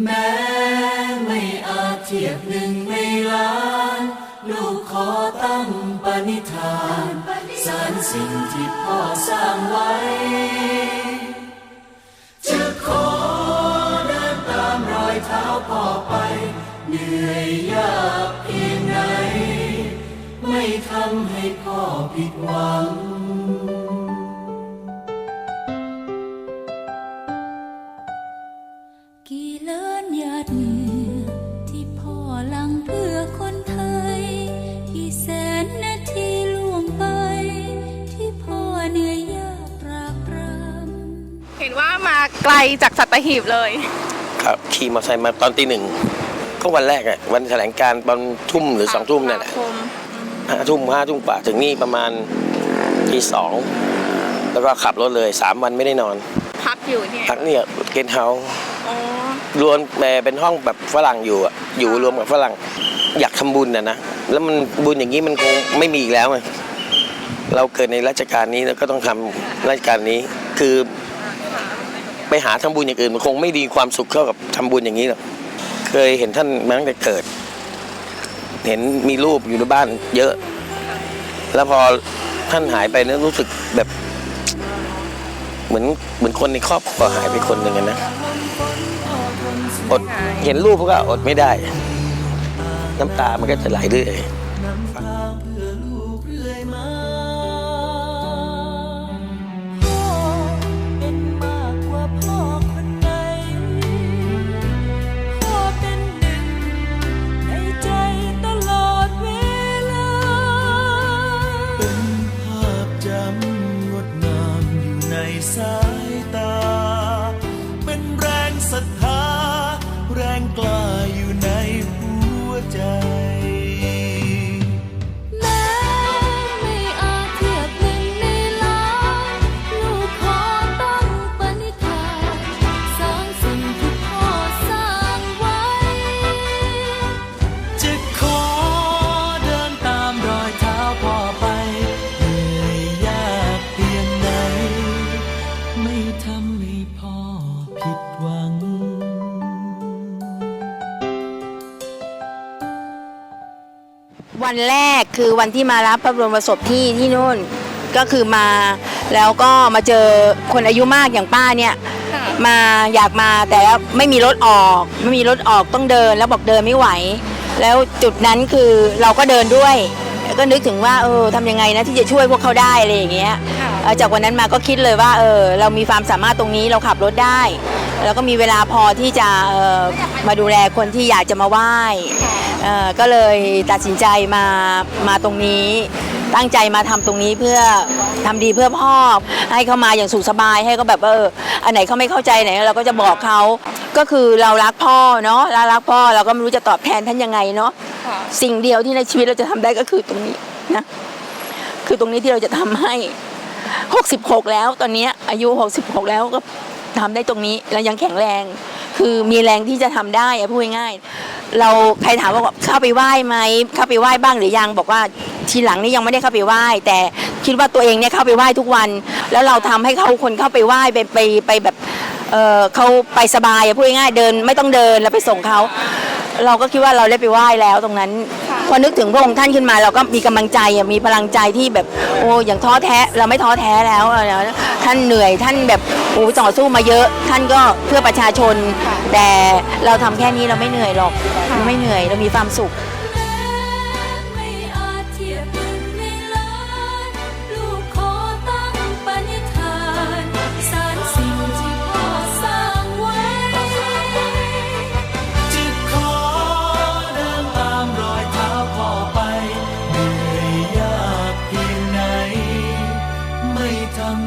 แม้ไม่อาจเทียบหนึ่งในล้าน ลูกขอตั้งปณิธาน สารสิ่งที่พ่อสร้างไว้ ไกลจากสัตหีบเลย ครับขี่มอเตอร์ไซค์มาตอนตีหนึ่งก็วันแรกอะวันแถลงการณ์ตอนทุ่มหรือสองทุ่มเนี่ยแหละคมห้าทุ่มห้าทุ่มกว่าถึงนี่ประมาณทีสองแล้วก็ขับรถเลยสามวันไม่ได้นอนพักอยู่เนี่ยพักเนี่ยเกนเฮาส์อ๋อรวมแม่เป็นห้องแบบฝรั่งอยู่อะอยู่รวมกับฝรั่งอยากทำบุญนะนะแล้วมันบุญอย่างนี้มันคงไม่มีอีกแล้วไงเราเกิดในรัชกาลนี้แล้วก็ต้องทำรัชกาลนี้ คือ ไปหาทำบุญอย่างอื่นมันคงไม่ดีความสุขเท่ากับทำบุญอย่างนี้หรอกเคยเห็นท่านมาตั้งแต่เกิด เห็นมีรูปอยู่ในบ้านเยอะ แล้วพอท่านหายไปเนี่ยรู้สึกแบบ เหมือนเหมือนคนในครอบครัวหายไปคนหนึ่งนะอดเห็นรูปก็อดไม่ได้ น้ำตามันก็จะไหลเรื่อย วันแรกคือวันที่มารับพระบรมศพที่ที่นู่นก็คือมาแล้วก็มาเจอคนอายุมากอย่างป้าเนี่ยมาอยากมาแต่ว่าไม่มีรถออก ไม่มีรถออกต้องเดินแล้วบอกเดินไม่ไหว แล้วจุดนั้นคือเราก็เดินด้วยแล้วก็นึกถึงว่าเออทำยังไงนะที่จะช่วยพวกเขาได้อะไรอย่างเงี้ยเอ่อจากวันนั้นมาก็คิดเลยว่าเออเรามีความสามารถตรงนี้เราขับรถได้ แล้วก็มีเวลาพอที่จะเอ่อมาดูแลคนที่อยากจะมาไหว้เอ่อก็เลยตัดสินใจมามาตรงนี้ตั้งใจมาทำตรงนี้เพื่อทำดีเพื่อพ่อให้เขามาอย่างสุขสบายให้เขาแบบเอออันไหนเขาไม่เข้าใจไหนเราก็จะบอกเขาก็คือเรารักพ่อเนาะเรารักพ่อเราก็ไม่รู้จะตอบแทนท่านยังไงเนาะสิ่งเดียวที่ในชีวิตเราจะทำได้ก็คือตรงนี้นะคือตรงนี้ที่เราจะทำให้ 66 แล้วตอนเนี้ยอายุ 66 แล้วก็ ทำได้ตรงนี้แล้วยังแข็งแรง คือมีแรงที่จะทำได้อะพูดง่ายๆเราใครถามว่าเข้าไปไหว้ไหมเข้าไปไหว้บ้างหรือยังบอกว่าทีหลังนี่ยังไม่ได้เข้าไปไหว้ แต่คิดว่าตัวเองเนี่ยเข้าไปไหว้ทุกวัน แล้วเราทำให้เขาคนเข้าไปไหว้ไปไปไปแบบเออเขาไปสบายอะพูดง่ายๆเดินไม่ต้องเดินแล้วไปส่งเขาเราก็คิดว่าเราได้ไปไหว้แล้วตรงนั้น พอนึกถึงพระองค์ท่านขึ้นมา เราก็มีกำลังใจอะมีพลังใจที่แบบโอ้อย่างท้อแท้เราไม่ท้อแท้แล้วอะนะ ท่านเหนื่อยท่านแบบโอ้ต่อสู้มาเยอะ ท่านก็เพื่อประชาชน แต่เราทำแค่นี้เราไม่เหนื่อยหรอกเราไม่เหนื่อยเรามีความสุข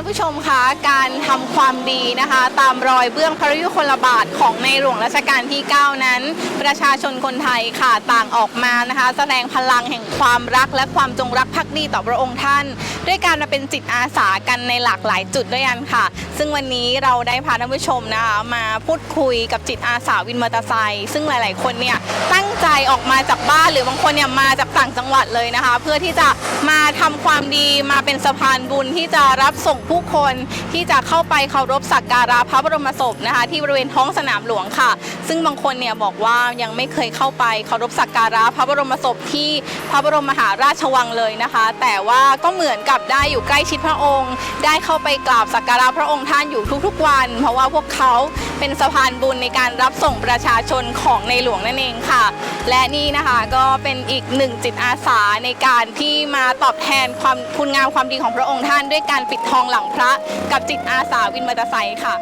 บอยู่ในล้านมคะการทำความดีนะคะ ตามรอยเบื้องพระยุคลบาทของในหลวงรัชกาลที่ 9 นั้น ประชาชนคนไทยค่ะต่างออกมานะคะ แสดงพลังแห่งความรักและความจงรักภักดีต่อพระองค์ท่าน ด้วยการมาเป็นจิตอาสากันในหลากหลายจุดด้วยกันค่ะ ซึ่งวันนี้เราได้พาท่านผู้ชมนะคะมาพูดคุยกับจิตอาสาวินมอเตอร์ไซค์ซึ่งหลาย ๆ คนเนี่ยตั้งใจออกมาจากบ้านหรือบางคนเนี่ยมาจากต่างจังหวัดเลยนะคะ เพื่อที่จะมาทำความดีมาเป็นสะพานบุญที่จะรับส่งผู้คนที่จะเข้าไปเคารพสักการะพระบรมศพนะคะ ที่บริเวณท้องสนามหลวงค่ะ ซึ่งบางคนเนี่ยบอกว่ายังไม่เคยเข้าไปเคารพสักการะพระบรมศพที่พระบรมมหาราชวังเลยนะคะ แต่ว่าก็เหมือนกับได้อยู่ใกล้ชิดพระองค์ ได้เข้าไปกราบสักการะพระองค์ท่านอยู่ทุกๆวัน เพราะว่าพวกเขาเป็นสะพานบุญในการรับส่งประชาชนของในหลวงนั่นเองค่ะ และนี่นะคะก็เป็นอีกหนึ่งจิตอาสาในการที่มาตอบแทนความคุณงามความดีของพระองค์ท่าน ด้วยการปิดทองหลังพระกับจิตอาสาวินมอเตอร์ไซค์ค่ะ